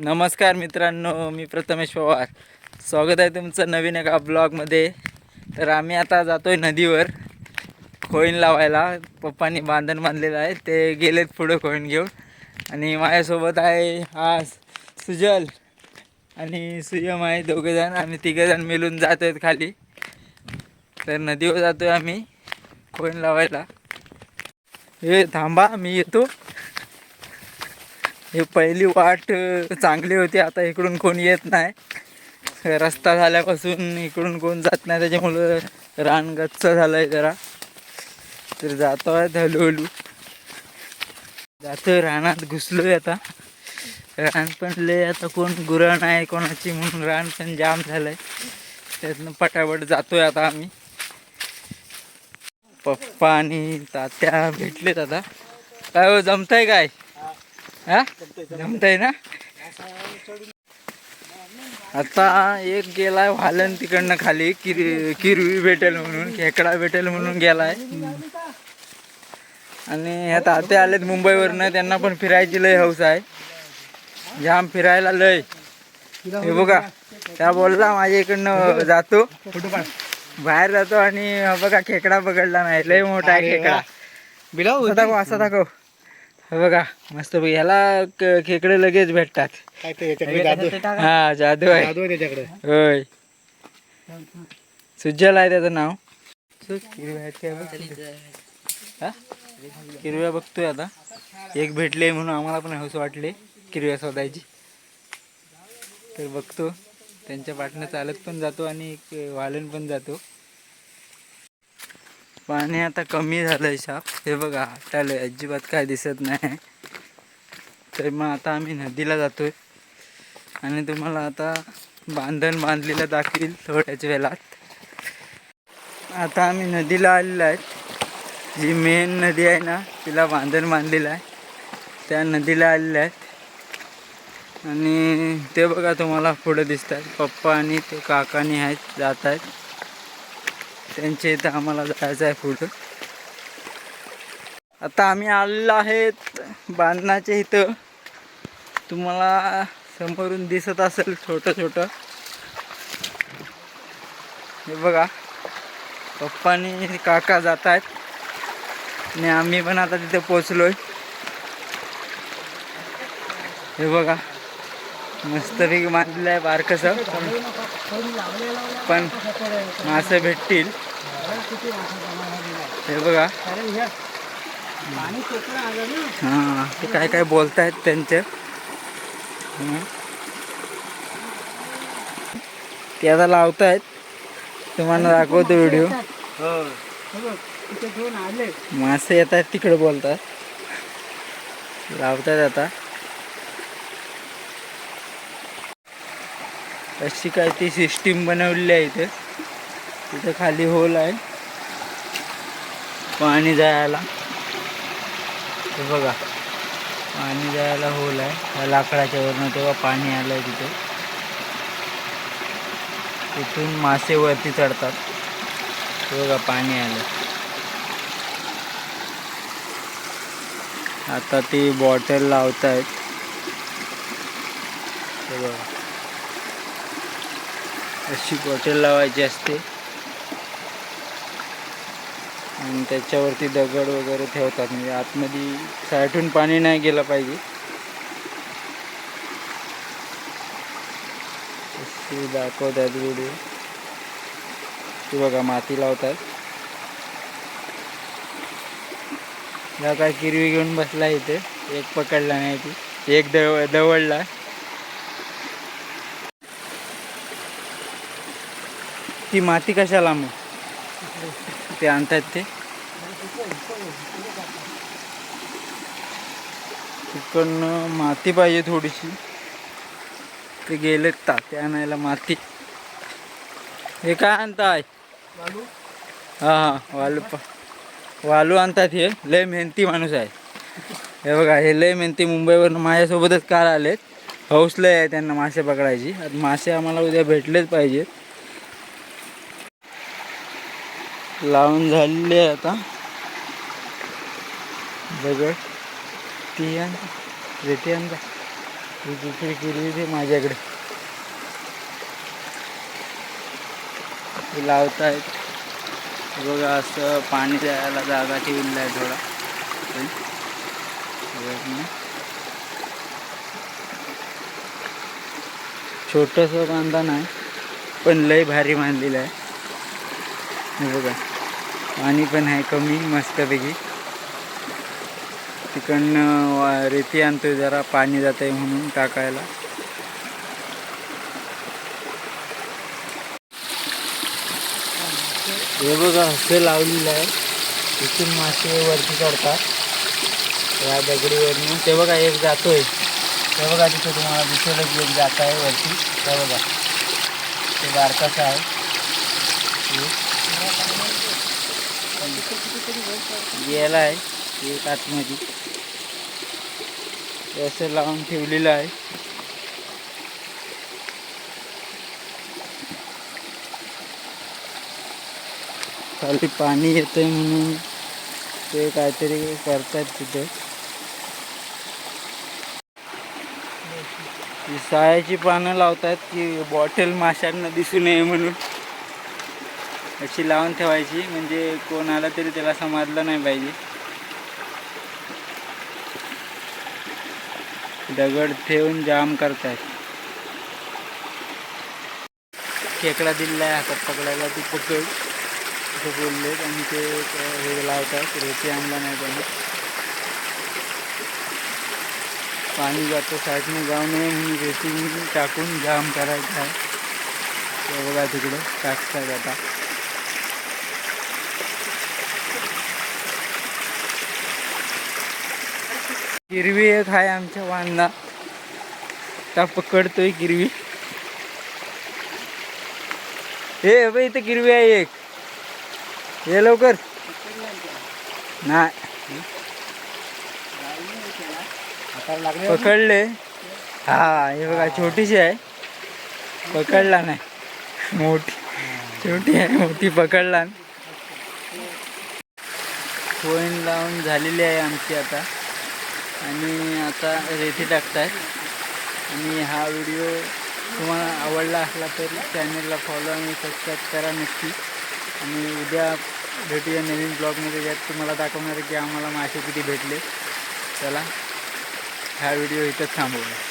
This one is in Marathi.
नमस्कार मित्रांनो मी प्रथमेश पवार. स्वागत आहे तुमचं नवीन एका ब्लॉगमध्ये. तर आम्ही आता जातो आहे नदीवर. खोईन लावायला. पप्पांनी बांधण बांधलेलं आहे. ते गेलेत पुढं खोईन घेऊन. आणि माझ्यासोबत आहे हा सुजल आणि सुयम आहे दोघेजण. आम्ही तिघंजण मिळून जातो आहेत खाली. तर नदीवर जातो आहे आम्ही. खोईन लावायला. हे थांबा मी येतो. हे पहिली वाट चांगली होती आता इकडून कोण येत नाही. रस्ता झाल्यापासून इकडून कोण जात नाही त्याच्यामुळं रान गच्च झालं आहे जरा. तर जातो आहे हळूहळू. जातो रानात घुसलोय आता. रान पण लय आता कोण गुरं नाही कोणाची म्हणून रान पण जाम झालंय. त्यातनं पटापट जातोय आता आम्ही. पप्पा आणि तात्या भेटलेत आता. काय हो जमतंय काय? हा? जमतंय ना? आता एक गेलाय व्हालन तिकडनं खाली किर किरवी भेटेल म्हणून खेकडा भेटेल म्हणून गेलाय. आणि ह्या तात्या आलेत मुंबईवरनं त्यांना पण फिरायची लय हौस आहे. जाम फिरायला लय. हे बघा त्या बोलला माझ्या इकडनं जातो. बाहेर जातो आणि बघा खेकडा पकडला नाही लय मोठा आहे खेकडा. बिलाव असा दाखव असा दाखव. बघा मस्त क- खेकडे लगेच भेटतात. काय ते याच्याकडे जादू? हा जादू आहे. जादू आहे त्याच्याकडे. होय. सुज्जल आहे त्याचं नाव. किरव्या. हा? बघतोय आता. एक भेटले म्हणून आम्हाला पण हौस वाटले. किरव्या शोधायची. तर बघतो. त्यांच्या पाठनं चालत पण जातो आणि एक वालन पण जातो. पाणी आता कमी झालंय शाप. हे बघा हटालंय अजिबात काय दिसत नाही. तर मग आता आम्ही नदीला जातोय. आणि तुम्हाला आता बांधण बांधलेलं दाखवील थोड्याच वेळात. आता आम्ही नदीला आलेलो आहेत जी मेन नदी आहे ना तिला बांधण बांधलेलं आहे. त्या नदीला आलेल्या आहेत आणि ते बघा तुम्हाला पुढे दिसतात पप्पा आणि ते काकानी आहेत जात आहेत. त्यांच्या इथं आम्हाला जायचं आहे पुढं. आता आम्ही आलेलो आहेत बांधणाच्या इथं. तुम्हाला समोरून दिसत असेल छोटं छोटं. हे बघा. पप्पा आणि काका जात आहेत. आणि आम्ही पण आता तिथे पोचलोय हे बघा. मस्तपैकी बांधलेलं आहे बारकसं. पण मासे भेटतील. हे बघा. हां ते काय काय बोलतायत त्यांचं. ते आता लावतायत. तुम्हाला दाखवतो व्हिडिओ मासे येत आहेत तिकडे बोलतात. लावतायत आता. अशी काय ती सिस्टीम बनवलेली आहे इथे. तिथे खाली होल आहे. पाणी जायला. हे बघा. पाणी जायला होल आहे. त्या लाकडाच्या वरनं तेव्हा पाणी आलं आहे तिथे. तिथून मासे वरती चढतात. हे बघा पाणी आलं आता ती बॉटल लावतायत. हे बघा. अशी बॉटल लावायची असते. आणि त्याच्यावरती दगड वगैरे ठेवतात. म्हणजे आतमध्ये साठून पाणी नाही गेलं पाहिजे. दाखवतात व्हिडिओ ते बघा माती लावतात. या काय किरवी घेऊन बसला इथे. एक पकडला नाही ती. एक दव दवडला. ती माती कशाला मग? ते आणतात ते. तिकडनं माती पाहिजे थोडीशी. ते गेलेत ताते आणायला माती. हे काय आणताय? हा हा वालू प- वालू आणतात हे. लय मेहनती माणूस आहे. हे बघा हे लय मेहनती मुंबईवरून माझ्यासोबतच कार आलेत. हौस लय आहे त्यांना मासे पकडायची. आता मासे आम्हाला उद्या भेटलेच पाहिजेत. लावून झालेले आहे आता. दगड ती आण रेती आण ही दुसरी केली ती माझ्याकडे. हे लावतायत. बघा असं पाणी द्यायला जागा ठेवलेला आहे थोडा. छोटंसं बांधण आहे पण लय भारी बांधलेलं आहे. हे बघा. पाणी पण आहे कमी मस्तपैकी. तिकडनं वा- रेती आणतोय जरा पाणी जात आहे म्हणून टाकायला. हे बघा हस्ते लावलेलं आहे. इथून मासे वरती चढतात. या दगडीवरनं. ते बघा एक जातोय. ते बघा तिथे तुम्हाला दिसेलच एक जात आहे वरती. ते बघा. ते बारकाचं आहे. गेला आहे एक आतमध्ये. असं लावून ठेवलेलं आहे. खाली पाणी येतंय म्हणून ते काहीतरी करतात तिथे. सायाची पानं लावतात की बॉटल माशांना दिसू नये म्हणून. अशी लावून ठेवायची म्हणजे कोण आला तरी त्याला समजलं नाही पाहिजे. दगड ठेवून जाम करतात खेकडा दिलेला आहे हातात पकडायला ती पकड असं बोलले आणि ते हे लावतात रेती आणला नाही त्याने. पाणी जातं साईडने जाऊ नये म्हणून रेती टाकून जाम करायचं आहे. बघा तिकडं टाकतात आता. गिरवी एक आहे आमच्या वांदा. त्या पकडतोय गिरवी. हे बाई इथं गिरवी आहे एक. ये लवकर. नाही. पकडले. हा हे बघा छोटीशी आहे. पकडला नाही. मोठी. छोटी आहे मोठी पकडला कोईन लावून झालेली आहे आमची आता. आणि आता रेती टाकतायत. आणि हा व्हिडिओ तुम्हाला आवडला असला तर चॅनलला फॉलो आणि सबस्क्राईब करा नक्की. आणि उद्या भेटूया नवीन ब्लॉगमध्ये ज्यात तुम्हाला दाखवणार आहे की आम्हाला मासे किती भेटले. चला हा व्हिडिओ इथंच थांबवला